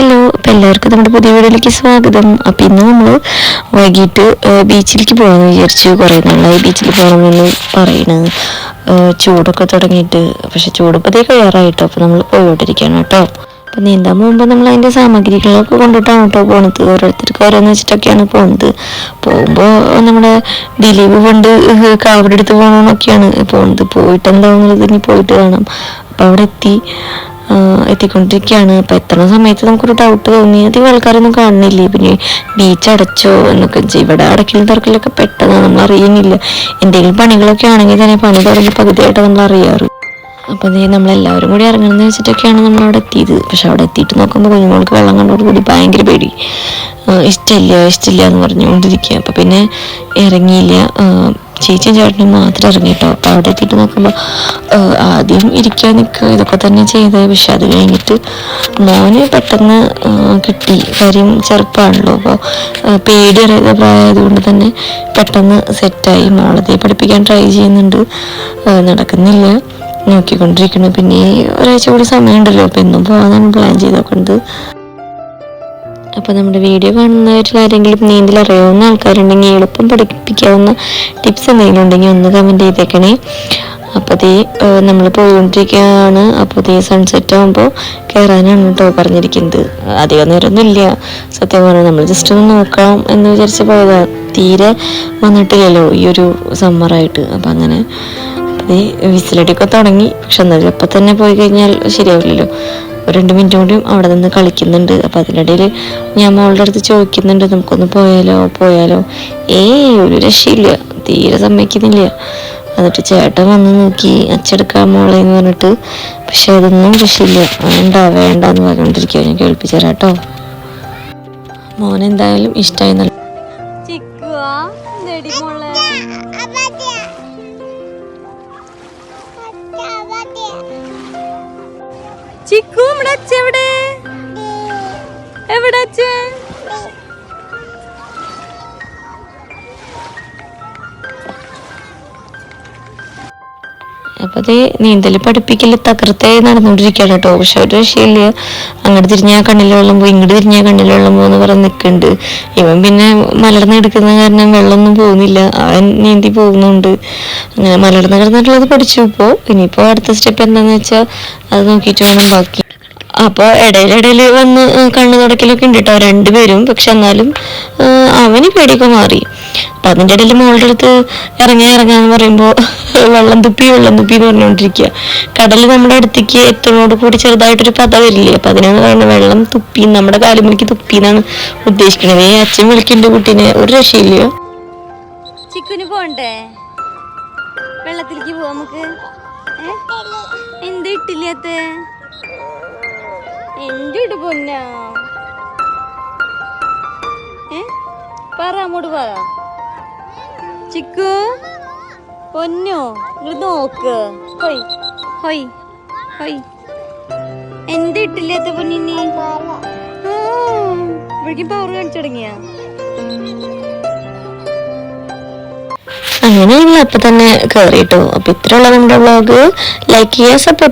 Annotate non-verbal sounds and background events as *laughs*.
Hello അപ്പം എല്ലാവർക്കും നമ്മുടെ പുതിയ വീഡിയോയിലേക്ക് സ്വാഗതം. അപ്പം ഇന്ന് നമ്മൾ വൈകിട്ട് ബീച്ചിലേക്ക് പോകാമെന്ന് വിചാരിച്ചു കുറേ നാളായി ബീച്ചിൽ പോകണമെന്ന് പറയണത് ചൂടൊക്കെ തുടങ്ങിയിട്ട് പക്ഷെ ചൂടിപ്പതേ കഴിയാറായിട്ടോ. അപ്പോൾ നമ്മൾ പോയോണ്ടിരിക്കുകയാണ് കേട്ടോ. അപ്പം നീന്താൻ പോകുമ്പോൾ നമ്മൾ അതിന്റെ സാമഗ്രികളൊക്കെ കൊണ്ടിട്ടാണ് കേട്ടോ പോണത്. ഓരോരുത്തർക്ക് ഓരോന്ന് വെച്ചിട്ടൊക്കെയാണ് പോകുന്നത് പോകുമ്പോൾ നമ്മുടെ ദിലീപ് പണ്ട് കാവടെടുത്ത് പോകണമെന്നൊക്കെയാണ് പോകുന്നത് പോയിട്ട് എന്താണെന്നുള്ളത് ഇനി പോയിട്ട് കാണാം. അപ്പം അവിടെ എത്തി എത്തിക്കൊണ്ടിരിക്കുകയാണ് അപ്പം എത്ര സമയത്ത് നമുക്കൊരു ഡൗട്ട് തോന്നി. അധികം ആൾക്കാരൊന്നും കാണുന്നില്ലേ? പിന്നെ ബീച്ച് അടച്ചോ എന്നൊക്കെ ഇവിടെ അടക്കലും തുറക്കലൊക്കെ പെട്ടെന്ന് നമ്മൾ അറിയുന്നില്ല എന്തെങ്കിലും പണികളൊക്കെ ആണെങ്കിൽ തന്നെ പണി തുടങ്ങി പകുതിയായിട്ട് നമ്മൾ അറിയാറ് അപ്പം നമ്മൾ നമ്മളെല്ലാവരും കൂടി ഇറങ്ങണമെന്ന് വെച്ചിട്ടൊക്കെയാണ് നമ്മൾ അവിടെ എത്തിയത്. പക്ഷെ അവിടെ എത്തിയിട്ട് നോക്കുമ്പോൾ കുഞ്ഞുങ്ങൾക്ക് വെള്ളം കണ്ടോടുകൂടി ഭയങ്കര പേടി. ഇഷ്ടമില്ല ഇഷ്ടമില്ല എന്ന് പറഞ്ഞുകൊണ്ടിരിക്കുക അപ്പോൾ പിന്നെ ഇറങ്ങിയില്ല. ചേച്ചിയും ചേട്ടനും മാത്രം ഇറങ്ങിയിട്ടോ അപ്പോൾ അപ്പം അവിടെ എത്തിയിട്ട് നോക്കുമ്പോൾ ആദ്യം ഇരിക്കാൻ നിൽക്കുക ഇതൊക്കെ തന്നെ ചെയ്തത് പക്ഷെ അത് കഴിഞ്ഞിട്ട് മോന് പെട്ടെന്ന് കിട്ടി. കാര്യം ചെറുപ്പമാണല്ലോ അപ്പോൾ പേടി അറിയാത്ത പ്രായമായതുകൊണ്ട് തന്നെ പെട്ടെന്ന് സെറ്റായി മോളതെ പഠിപ്പിക്കാൻ ട്രൈ ചെയ്യുന്നുണ്ട്. നടക്കുന്നില്ല. നോക്കിക്കൊണ്ടിരിക്കുന്നു. പിന്നെ ഒരാഴ്ച കൂടി സമയമുണ്ടല്ലോ അപ്പം എന്നും പോകാനാണ് പ്ലാൻ ചെയ്തൊക്കെ അപ്പോൾ നമ്മുടെ വീഡിയോ കാണുന്നവരിൽ ആരെങ്കിലും നീന്തൽ അറിയാവുന്ന ആൾക്കാരുണ്ടെങ്കിൽ എളുപ്പം പഠിപ്പിക്കാവുന്ന ടിപ്സ് എന്തെങ്കിലും ഉണ്ടെങ്കിൽ ഒന്ന് കമന്റ് ചെയ്തേക്കണേ. അപ്പോൾ ദേ നമ്മൾ പോയിക്കൊണ്ടിരിക്കുകയാണ്. അപ്പോൾ ദേ സൺസെറ്റ് ആകുമ്പോൾ കയറാനാണ് കേട്ടോ പറഞ്ഞിരിക്കുന്നത്. അധികം നേരമൊന്നും ഇല്ല സത്യം പറഞ്ഞാൽ നമ്മൾ ജസ്റ്റ് ഒന്ന് നോക്കാം എന്ന് വിചാരിച്ച് പോയതാ. തീരെ വന്നിട്ടില്ലല്ലോ ഈ ഒരു സമ്മറായിട്ട് അപ്പം അങ്ങനെ ദേ വിസിലടിയൊക്കെ തുടങ്ങി. പക്ഷെ എന്നാലും ഇപ്പം തന്നെ പോയി കഴിഞ്ഞാൽ ശരിയാവില്ലല്ലോ. ഒരു രണ്ട് മിനിറ്റ് കൂടിയും അവിടെ നിന്ന് കളിക്കുന്നുണ്ട്. അപ്പം അതിനിടയിൽ ഞാൻ മോളുടെ അടുത്ത് ചോദിക്കുന്നുണ്ട് നമുക്കൊന്ന് പോയാലോ? പോയാലോ? ഏ ഒരു രക്ഷയില്ല. തീരെ സമ്മതിക്കുന്നില്ല. എന്നിട്ട് ചേട്ടൻ വന്ന് നോക്കി അച്ചെടുക്കാൻ മോളെ എന്ന് പറഞ്ഞിട്ട് പക്ഷെ അതൊന്നും രക്ഷയില്ല. വേണ്ട വേണ്ട എന്ന് പറഞ്ഞുകൊണ്ടിരിക്കുക ഞാൻ കേൾപ്പിച്ചു തരാം കേട്ടോ. മോൻ എന്തായാലും ഇഷ്ടമായി നല്ല ചിക്കു എവിടെ? എവിടെ അച്ഛൻ അപ്പൊ അത് നീന്തൽ പഠിപ്പിക്കൽ തകർത്തേ നടന്നുകൊണ്ടിരിക്കുകയാണ് കേട്ടോ. പക്ഷെ ഒരു രക്ഷയില്ല. അങ്ങോട്ട് തിരിഞ്ഞാൽ കണ്ണിൽ വെള്ളം പോയി ഇങ്ങോട്ട് തിരിഞ്ഞാൽ കണ്ണിൽ വെള്ളം പോകുന്ന പറഞ്ഞ് നിൽക്കുന്നുണ്ട് ഇവൻ പിന്നെ മലർന്ന് എടുക്കുന്ന കാരണം വെള്ളമൊന്നും പോകുന്നില്ല. അവൻ നീന്തി പോകുന്നുണ്ട്. അങ്ങനെ മലർന്ന് കിടന്നിട്ടുള്ളത് പഠിച്ചു. ഇപ്പോൾ ഇനിയിപ്പോൾ അടുത്ത സ്റ്റെപ്പ് എന്താണെന്ന് വെച്ചാൽ അത് നോക്കിയിട്ട് വേണം ബാക്കി. അപ്പോൾ ഇടയിലിടയിൽ വന്ന് കണ്ണു തുടക്കലൊക്കെ ഉണ്ട് കേട്ടോ രണ്ടുപേരും. പക്ഷെ എന്നാലും അവന് പേടിയൊക്കെ മാറി. അപ്പൊ അതിന്റെ ഇടയിൽ മോളുടെ അടുത്ത് ഇറങ്ങി ഇറങ്ങാന്ന് പറയുമ്പോൾ *laughs* വെള്ളം തുപ്പി വെള്ളം തുപ്പി എന്ന് പറഞ്ഞുകൊണ്ടിരിക്കുക കടൽ നമ്മുടെ അടുത്തേക്ക് എത്തുന്നതോട് കൂടി ചെറുതായിട്ടൊരു പത വരില്ലേ? അപ്പം അതിനാണ് പറയുന്നത് വെള്ളം തുപ്പി നമ്മുടെ കാലുമണിക്ക് തുപ്പി എന്നാണ് ഉദ്ദേശിക്കുന്നത്. ഈ അച്ഛൻ വിളിക്കുന്ന കുട്ടീനെ. ഒരു രക്ഷയില്ലയോ? പോണ്ടേ? വെള്ളത്തിലേക്ക് പോവാ നമുക്ക്. എന്ത് ഇട്ടില്ലാത്ത ഇട്ട് പൊന്ന. ഏ? പറ അങ്ങോട്ട് പറ. ചിക്കു പൊന്നോ ഇങ്ങോട്ട് നോക്ക്. ഹൊയ് ഹൊയ് ഹൊയ്. എന്ത് ഇട്ടില്ലാത്ത പൊന്നിനി ഇവിടേക്കും പവർ കാണിച്ചു തുടങ്ങിയാ. അങ്ങനെ ഞങ്ങൾ അപ്പം തന്നെ കയറിയിട്ടു അപ്പം ഇത്രയുള്ള നമ്മുടെ വ്ളോഗ് ലൈക്ക് ചെയ്യുക സപ്പോർട്ട്